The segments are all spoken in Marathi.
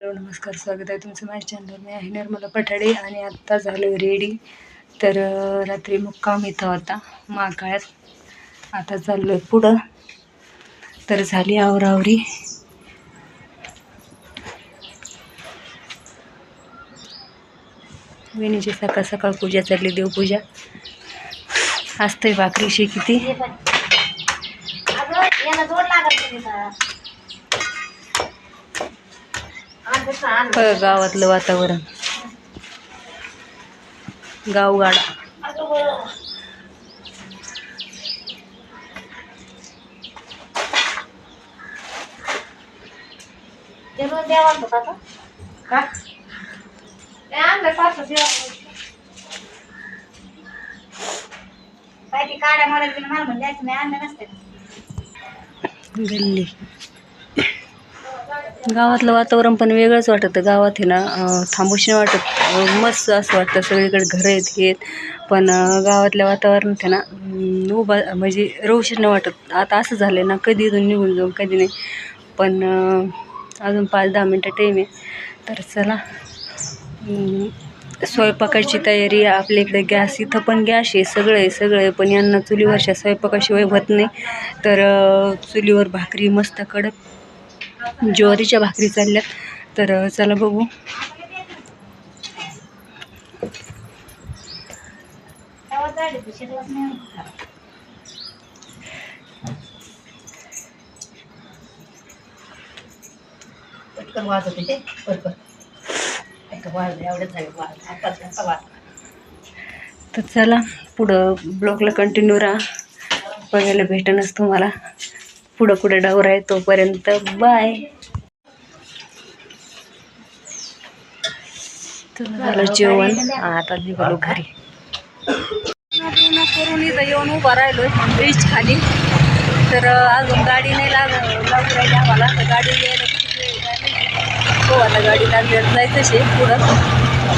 हॅलो नमस्कार स्वागत आहे तुमचं माझ्या चॅनल मी आहे निर्मला पठाडे आणि आत्ता झालं रेडी. तर रात्री मुक्काम इथं होता महाकाळात आता चाललो आहे पुढं. तर झाली आवरावरी वेणीची सकाळ सकाळ पूजा चालली देवपूजा. असतंय भाकरीशी किती? गावातलं वातावरण. गावगाडा का? गल्ली गावातलं वातावरण पण वेगळंच वाटतं. गावात हे ना थांबूशी नाही वाटत मस्त असं वाटतं. सगळीकडे घरं आहेत हे पण गावातल्या वातावरणात आहे ना उभा म्हणजे रोवशी नाही वाटत. आता असं झालं ना कधी इथून निघून जाऊन कधी नाही. पण अजून पाच दहा मिनटं टाईम आहे. तर चला स्वयंपाकाची तयारी आपल्या इकडे गॅस इथं पण गॅस आहे सगळं आहे सगळं आहे. पण यांना चुलीवरच्या स्वयंपाकाशिवाय होत नाही. तर चुलीवर भाकरी मस्त कडक ज्वारीच्या भाकरी चालल्या तर चला बघू. ते पटकन एवढंच झालं. तर चला पुढं ब्लॉगला कंटिन्यू राहा. बघायला भेटणच तुम्हाला. पुढं पुढं डावर आहे तोपर्यंत बाय. झालं जेवण. आता निघालो घरी. करून इथं येऊन उभा राहिलो ब्रिज खाली. तर अजून गाडी नाही लाग लागू राहिली आम्हाला. तर गाडी यायला आता गाडी लागल्यावर जायचंच आहे पुढं.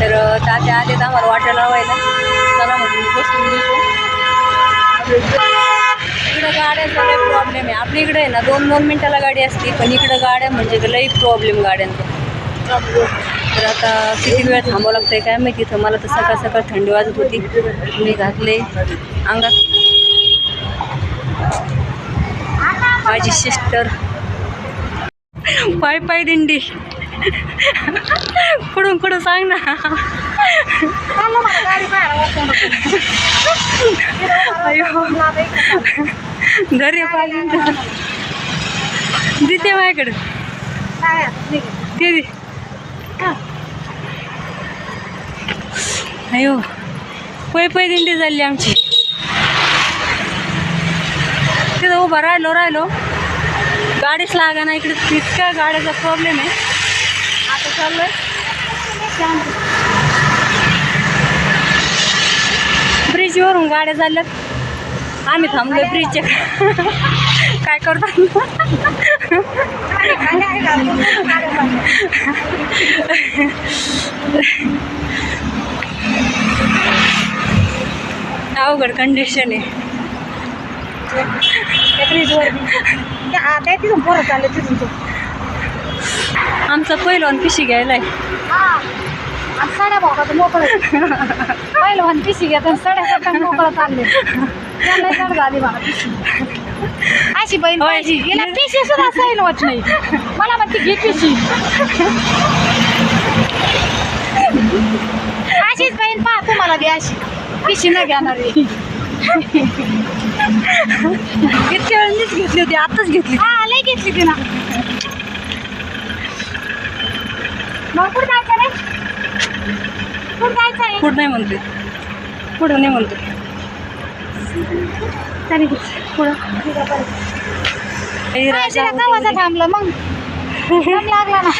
तर तात्या आले तर आम्हाला वाटा लावायला. चला म्हणून बसून देतो इकडं गाड्यांचा लई प्रॉब्लेम आहे. आपल्या इकडे आहे ना दोन दोन मिनिटाला गाडी असते पण इकडं गाड्या म्हणजे लई प्रॉब्लेम गाड्यांचा. तर आता किती वेळ थांबावं लागतंय काय माहिती? इथं मला तर सकाळ सकाळ थंडी वाजत होती. मी घातले. अंगात माझी सिस्टर पाय पाय दिंडी. कुठून कुठं सांग ना. अयो. घरी पाहिजे दिते देते माझ्याकडे. दे अयो पै पै दिंडी झाली आमची. तिथं उभा राहिलो राहिलो. गाडीच लागा ना इकडे. इतका गाड्याचा प्रॉब्लेम आहे. आता चाललोय. ब्रिजवरून गाड्या चालल्यात. आम्ही थांबलो ब्रिजच्या काय करतो अवघड कंडिशन आहे. त्या तिथून पोरं चालले तिथून तो आमचा पहिलवान पिशी घ्यायलाय. साड्या भागात मोकळ. पहिलवान पिशी घेत साड्या करता चालले अशी बहीण. पाहिजे. गेला पिशी सुद्धा सैल होत नाही. मला म्हणते घे पिशी. अशीच बहीण पहा तुम्हाला बी अशी. पिशी न घेणार. इतक्या वेळेस घेतली होती आताच घेतली. हा लय घेतली ती ना मग कुठं जायचं रे कुठं जायचं आहे. पुढं नाही म्हणते. पुढं नाही म्हणते. तरी थांबलं मग. लागला ना.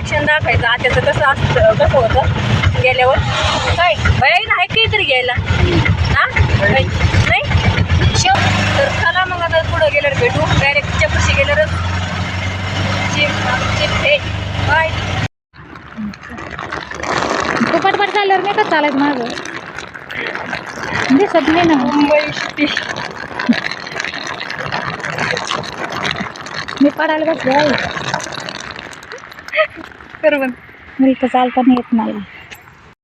रिॲक्शन दाखवायचं. आत्याचं कसं असतं कसं होतं. गेल्यावर. काय? बाई नाही काहीतरी घ्यायला. हा? नाही? शेव तर चला मग आता पुढं गेल्यावर भेटू. डायरेक्ट चपशी गेल्यावरच. बाय. तू पटपट चालल्यावर नाही का चालायचं माझं दिसत नाही ना. मुंबई सिटी मी पडायला बसले आहे. कर पण मी तर चालता नाही येत मला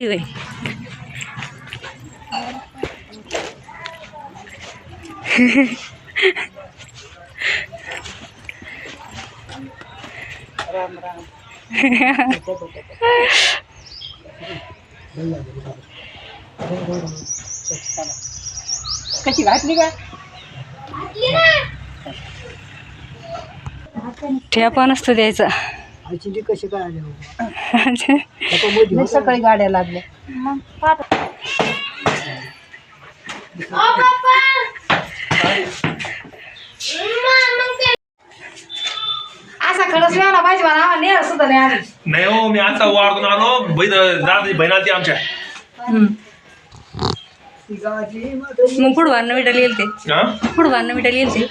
होय. कशी घातली का? ठेपा नसतो द्यायचा. कशी काय आले सकाळी गाड्या लागल्या. मग असा खरंच मिळाला पाहिजे मला. आम्हाला नेहर सुद्धा नाही आली. नाही हो मी आता वाढून आलो. आमच्या. मग येईल ते. हा? पुढं भांडणं मिटायला येईल ते.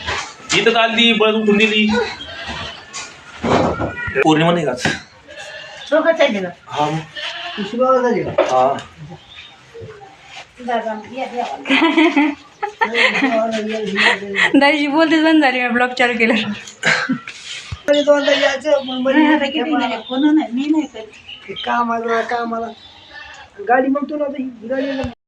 इथं काल ती बळद उठून दिली पौर्णिमा नाही हा का? हा बोलतेच बंद झाली मी ब्लॉग चालू केलं. कामाला कामाला गाडी मग तुला ही गाडी